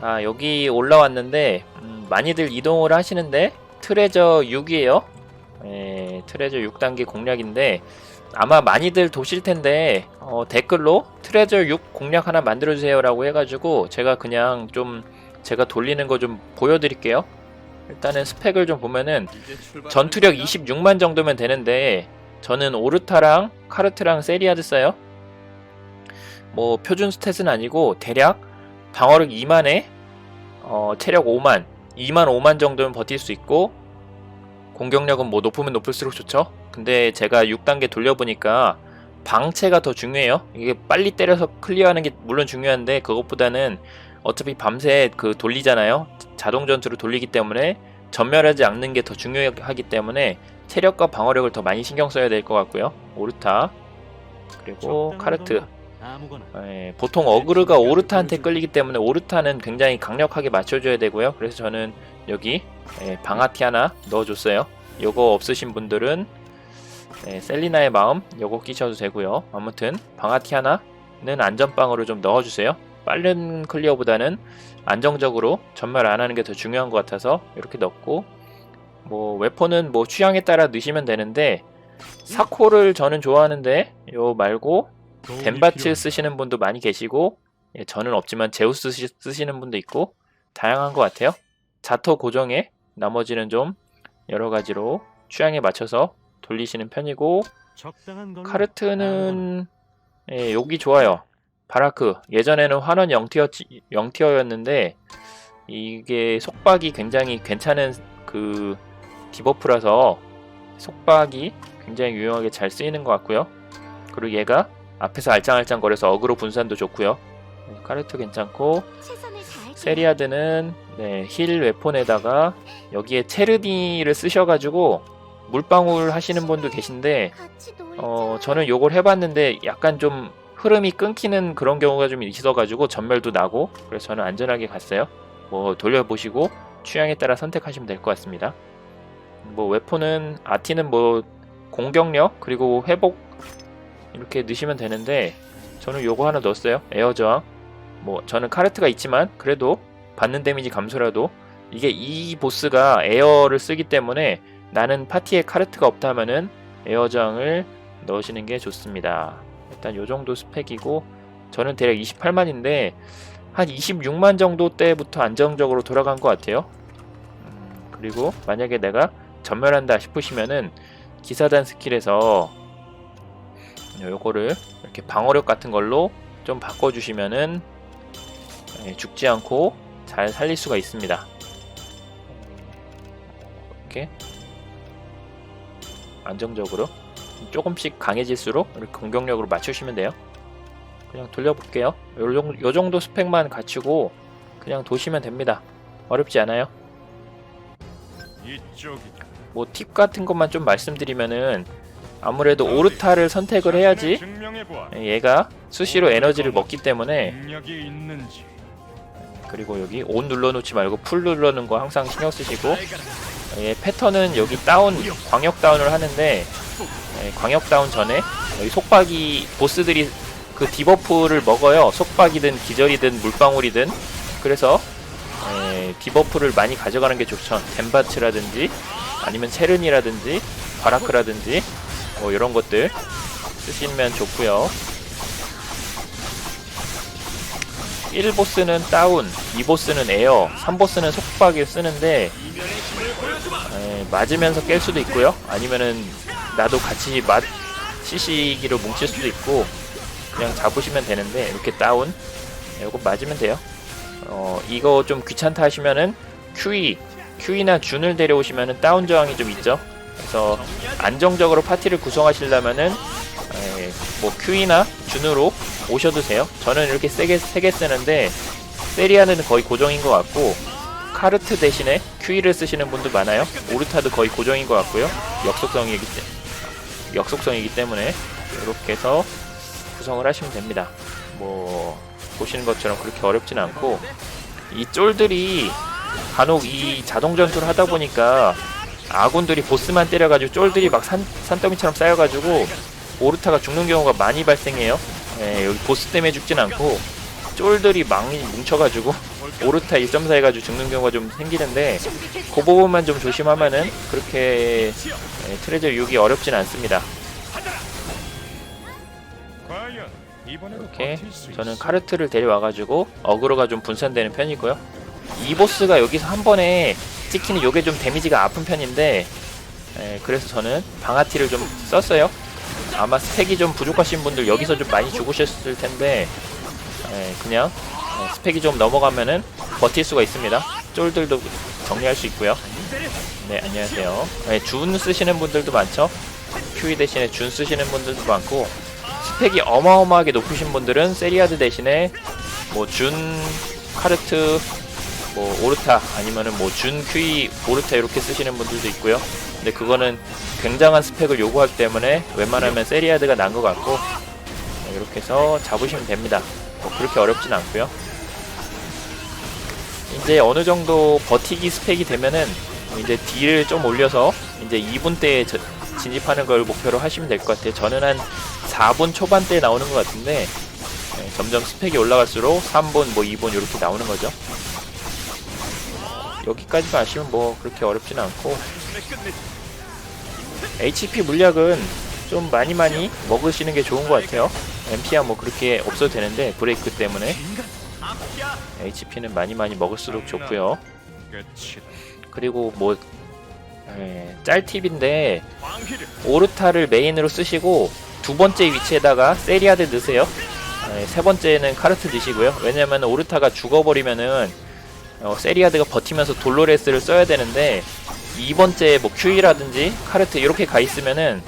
아 여기 올라왔는데 음, 많이들 이동을 하시는데 트레저 6이에요. 예, 트레저 6단계 공략인데 아마 많이들 도실 텐데 어, 댓글로 트레저 6 공략 하나 만들어 주세요 라고 해가지고 제가 그냥 좀 제가 돌리는 거 좀 보여드릴게요. 일단은 스펙을 좀 보면은 전투력 26만 정도면 되는데 저는 오르타랑 카르트랑 세리아드 써요. 뭐 표준 스탯은 아니고 대략 방어력 2만에 어, 체력 5만, 2만 5만 정도면 버틸 수 있고 공격력은 뭐 높으면 높을수록 좋죠. 근데 제가 6단계 돌려보니까 방체가 더 중요해요. 이게 빨리 때려서 클리어하는 게 물론 중요한데 그것보다는 어차피 밤새 그 돌리잖아요. 자동 전투로 돌리기 때문에 전멸하지 않는 게 더 중요하기 때문에 체력과 방어력을 더 많이 신경 써야 될 것 같고요. 오르타 그리고 카르트 아무거나 예, 보통 어그르가 오르타한테 끌리기 때문에 오르타는 굉장히 강력하게 맞춰줘야 되고요. 그래서 저는 여기 예, 방아티 하나 넣어줬어요. 요거 없으신 분들은 예, 셀리나의 마음 요거 끼셔도 되고요. 아무튼 방아티 하나는 안전빵으로 좀 넣어주세요. 빠른 클리어보다는 안정적으로 전멸 안 하는 게 더 중요한 것 같아서 이렇게 넣고 뭐 웨폰은 뭐 취향에 따라 넣으시면 되는데 사코를 저는 좋아하는데 요 말고 덴바츠 쓰시는 분도 많이 계시고 예, 저는 없지만 제우스 쓰시, 쓰시는 분도 있고 다양한 것 같아요. 자토 고정에 나머지는 좀 여러 가지로 취향에 맞춰서 돌리시는 편이고. 카르트는 예, 여기 좋아요. 바라크 예전에는 환원 0티어 0티어였는데 이게 속박이 굉장히 괜찮은 그 디버프라서 속박이 굉장히 유용하게 잘 쓰이는 것 같고요. 그리고 얘가 앞에서 알짱알짱 거려서 어그로 분산도 좋고요. 네, 카르트 괜찮고. 세리아드는 네, 힐 웨폰에다가 여기에 체르디를 쓰셔가지고 물방울 하시는 분도 계신데. 어 저는 요걸 해봤는데 약간 좀 흐름이 끊기는 그런 경우가 좀 있어가지고 전멸도 나고 그래서 저는 안전하게 갔어요. 뭐 돌려보시고 취향에 따라 선택하시면 될 것 같습니다. 뭐 웨폰은 아티는 뭐 공격력 그리고 회복 이렇게 넣으시면 되는데 저는 요거 하나 넣었어요. 에어 저항. 뭐 저는 카르트가 있지만 그래도 받는 데미지 감소라도 이게 이 보스가 에어를 쓰기 때문에 나는 파티에 카르트가 없다 면은 에어 저항을 넣으시는 게 좋습니다. 일단 요 정도 스펙이고 저는 대략 28만인데 한 26만 정도 때부터 안정적으로 돌아간 것 같아요. 음, 그리고 만약에 내가 전멸한다 싶으시면은 기사단 스킬에서 요거를 이렇게 방어력 같은 걸로 좀 바꿔주시면은 예, 죽지 않고 잘 살릴 수가 있습니다. 이렇게 안정적으로 조금씩 강해질수록 이렇게 공격력으로 맞추시면 돼요. 그냥 돌려볼게요. 요, 정도, 요 정도 스펙만 갖추고 그냥 도시면 됩니다. 어렵지 않아요. 뭐 팁 같은 것만 좀 말씀드리면은 아무래도 오르타를 선택을 해야지. 얘가 수시로 에너지를 먹기 때문에. 그리고 여기 온 눌러놓지 말고 풀 눌러놓는 거 항상 신경 쓰시고 얘 패턴은 여기 다운 광역 다운을 하는데 예, 광역 다운 전에 여기 속박이 보스들이 그 디버프를 먹어요 속박이든 기절이든 물방울이든 그래서 예, 디버프를 많이 가져가는 게 좋죠 덴바츠라든지 아니면 체른이라든지 바라크라든지 뭐 이런 것들 쓰시면 좋고요 1보스는 다운, 2보스는 에어, 3보스는 속박을 쓰는데 에, 맞으면서 깰 수도 있고요. 아니면은 나도 같이 맞 CC기로 뭉칠 수도 있고 그냥 잡으시면 되는데 이렇게 다운 이거 맞으면 돼요. 어 이거 좀 귀찮다 하시면은 QE, QE나 준을 데려오시면은 다운 저항이 좀 있죠. 그래서 안정적으로 파티를 구성하시려면은 에, 뭐 QE나 준으로 오셔도 돼요. 저는 이렇게 세게 세게 쓰는데 세리아는 거의 고정인 것 같고 카르트 대신에 QE를 쓰시는 분도 많아요. 오르타도 거의 고정인 것 같고요. 역속성이기 때 역속성이기 때문에 이렇게 해서 구성을 하시면 됩니다. 뭐 보시는 것처럼 그렇게 어렵진 않고 이 쫄들이 간혹 이 자동 전투를 하다 보니까 아군들이 보스만 때려가지고 쫄들이 막 산, 산더미처럼 쌓여가지고 오르타가 죽는 경우가 많이 발생해요. 예, 여기 보스 때문에 죽진 않고 쫄들이 많이 뭉쳐가지고 오르타 1.4 해가지고 죽는 경우가 좀 생기는데 그 부분만 좀 조심하면은 그렇게 예, 트레저 6이 어렵진 않습니다. 이렇게 저는? 카르트를 데려와가지고 어그로가 좀 분산되는 편이고요. 이 보스가 여기서 한 번에 찍히는 요게 좀 데미지가 아픈 편인데 예, 그래서 저는 방아티를 좀 썼어요. 아마 스펙이 좀 부족하신 분들 여기서 좀 많이 죽으셨을 텐데 예, 그냥 예, 스펙이 좀 넘어가면은 버틸 수가 있습니다. 쫄들도 정리할 수 있고요. 네 안녕하세요. 예, 준 쓰시는 분들도 많죠. 큐이 대신에 준 쓰시는 분들도 많고 스펙이 어마어마하게 높으신 분들은 세리아드 대신에 뭐 준 카르트 뭐 오르타 아니면은 뭐 준 큐이 오르타 이렇게 쓰시는 분들도 있고요. 근데 그거는 굉장한 스펙을 요구하기 때문에 웬만하면 세리아드가 난 것 같고 네, 이렇게 해서 잡으시면 됩니다. 뭐 그렇게 어렵진 않고요. 이제 어느 정도 버티기 스펙이 되면은 이제 딜을 좀 올려서 이제 2분 때에 저- 진입하는 걸 목표로 하시면 될 것 같아요. 저는 한 4분 초반대에 나오는 것 같은데 네, 점점 스펙이 올라갈수록 3분, 뭐 2분 이렇게 나오는 거죠. 여기까지만 아시면 뭐 그렇게 어렵진 않고 HP 물약은 좀 많이 많이 먹으시는 게 좋은 것 같아요. MP야 뭐 그렇게 없어도 되는데 브레이크 때문에 HP는 많이 많이 먹을수록 좋고요. 그리고 뭐 예, 짤팁인데 오르타를 메인으로 쓰시고 두 번째 위치에다가 세리아드 넣으세요. 예, 세 번째는 카르트 넣으시고요. 왜냐면 오르타가 죽어버리면은 어, 세리아드가 버티면서 돌로레스를 써야 되는데 이 번째 뭐 큐이라든지 카르트 이렇게 가 있으면은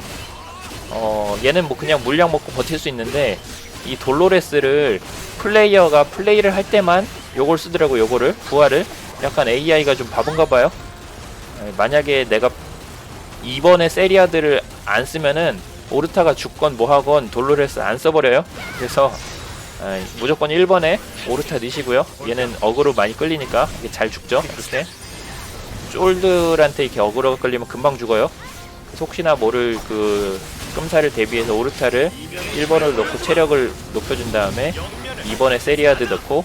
어, 얘는 뭐 그냥 물량 먹고 버틸 수 있는데 이 돌로레스를 플레이어가 플레이를 할 때만 요걸 쓰더라고 요거를 부활을 약간 AI가 좀 바본가 봐요. 예, 만약에 내가 이번에 세리아드를 안 쓰면은 오르타가 죽건 뭐하건 돌로레스 안 써버려요. 그래서 에, 무조건 1번에 오르타 넣으시고요. 얘는 어그로 많이 끌리니까 이게 잘 죽죠. 이렇게 쫄들한테 이렇게 어그로가 끌리면 금방 죽어요. 혹시나 모를 그 끔사를 대비해서 오르타를 1번을 넣고 체력을 높여준 다음에 2번에 세리아드 넣고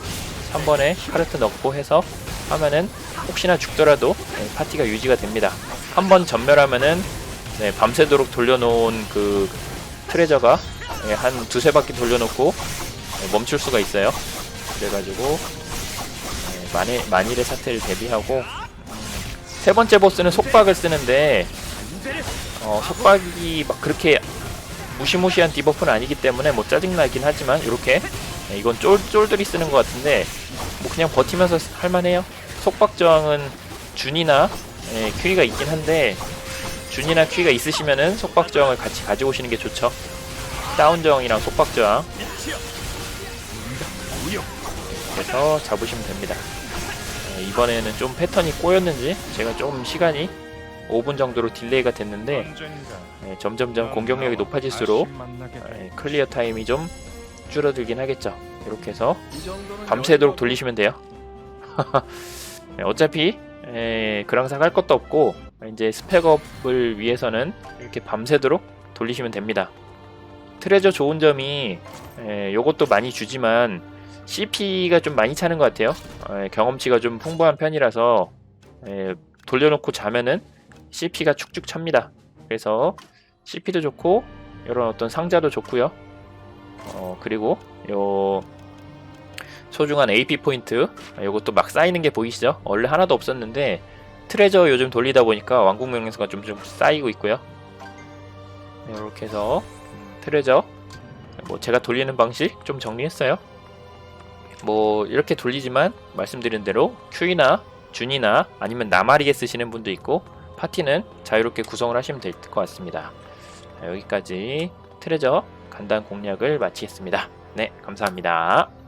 3번에 카르트 넣고 해서 하면은 혹시나 죽더라도 네, 파티가 유지가 됩니다. 한 번 전멸하면은 네, 밤새도록 돌려놓은 그 트레저가 네, 한 두세 바퀴 돌려놓고 네, 멈출 수가 있어요. 그래가지고 네, 만일, 만일의 사태를 대비하고 음, 세 번째 보스는 속박을 쓰는데 어, 속박이 막 그렇게 무시무시한 디버프는 아니기 때문에 뭐 짜증나긴 하지만 이렇게 네, 이건 쫄, 쫄들이 쓰는 것 같은데 뭐 그냥 버티면서 할만해요. 속박 저항은 준이나 예, 큐이가 있긴 한데 준이나 큐이가 있으시면은 속박 저항을 같이 가지고 오시는 게 좋죠. 다운 저항이랑 속박 저항. 그래서 잡으시면 됩니다. 어, 이번에는 좀 패턴이 꼬였는지 제가 좀 시간이 5분 정도로 딜레이가 됐는데 점점점 공격력이 높아질수록 예, 클리어 타임이 좀 줄어들긴 하겠죠. 이렇게 해서 밤새도록 돌리시면 돼요. 네, 어차피 에, 그랑상 할 것도 없고 이제 스펙업을 위해서는 이렇게 밤새도록 돌리시면 됩니다. 트레저 좋은 점이 에, 요것도 많이 주지만 CP가 좀 많이 차는 것 같아요. 에, 경험치가 좀 풍부한 편이라서 에, 돌려놓고 자면은 CP가 축축 찹니다. 그래서 CP도 좋고 이런 어떤 상자도 좋고요. 어, 그리고 요 소중한 AP 포인트 아, 요것도 막 쌓이는 게 보이시죠? 원래 하나도 없었는데 트레저 요즘 돌리다 보니까 왕국 명령서가 좀, 좀 쌓이고 있고요. 이렇게 해서 음, 트레저 뭐 제가 돌리는 방식 좀 정리했어요. 뭐 이렇게 돌리지만 말씀드린 대로 큐이나 준이나 아니면 나마리게 쓰시는 분도 있고 파티는 자유롭게 구성을 하시면 될 것 같습니다. 자, 여기까지 트레저 간단 공략을 마치겠습니다. 네, 감사합니다.